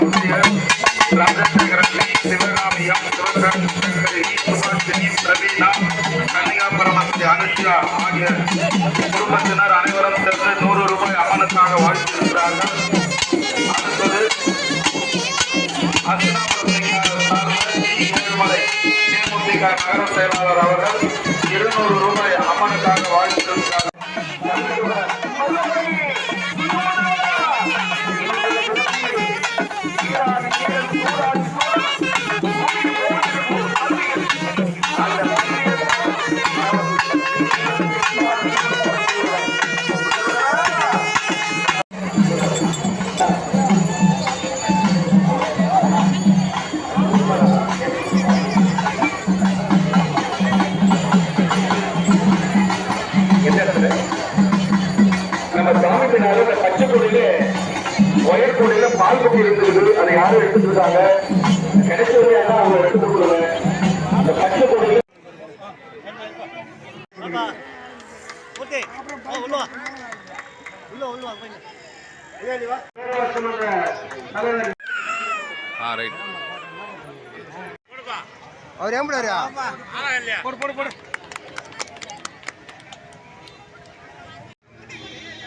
ஆசிரியர் ராஜசேகரன் சிவராமியம் சுபாஷினி பிரவீனா கன்னிகாபுரமஸ்தி அனுஷா ஆகிய குடும்பத்தினர் அனைவரும் சென்று நூறு ரூபாய் அமனத்தாக வாழ்த்திருக்கிறார்கள் அடுத்தது நகர செயலாளர் அவர்கள் இருநூறு ரூபாய் அமனுக்காக வாழ் பின்னால இந்த பச்சை கொடியில ஒயர் கொடியில பால் கொடி இருந்துருக்குது அதை யாரும் எடுத்துட்டு இருக்காங்க. கிடைச்சது எல்லாம் அவங்க எடுத்து கொடுக்குறாங்க அந்த பச்சை கொடியில ஓகே உள்ள வா உள்ள உள்ள வா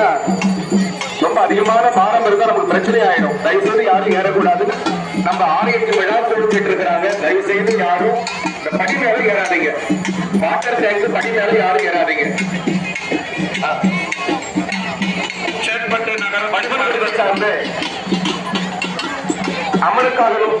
அப்படின்னா ரொம்ப அதிகமான பாரம் இருந்தா நமக்கு பிரச்சனை ஆயிடும். தயவு செய்து யாரும் ஏறக்கூடாது. நம்ம ஆலயத்து விழா கொடுத்துட்டு இருக்கிறாங்க தயவு செய்து யாரும் இந்த படி மேல ஏறாதீங்க. வாட்டர் டேங்க் படி மேல யாரும் ஏறாதீங்க. சார்ந்து அமலுக்காகவும்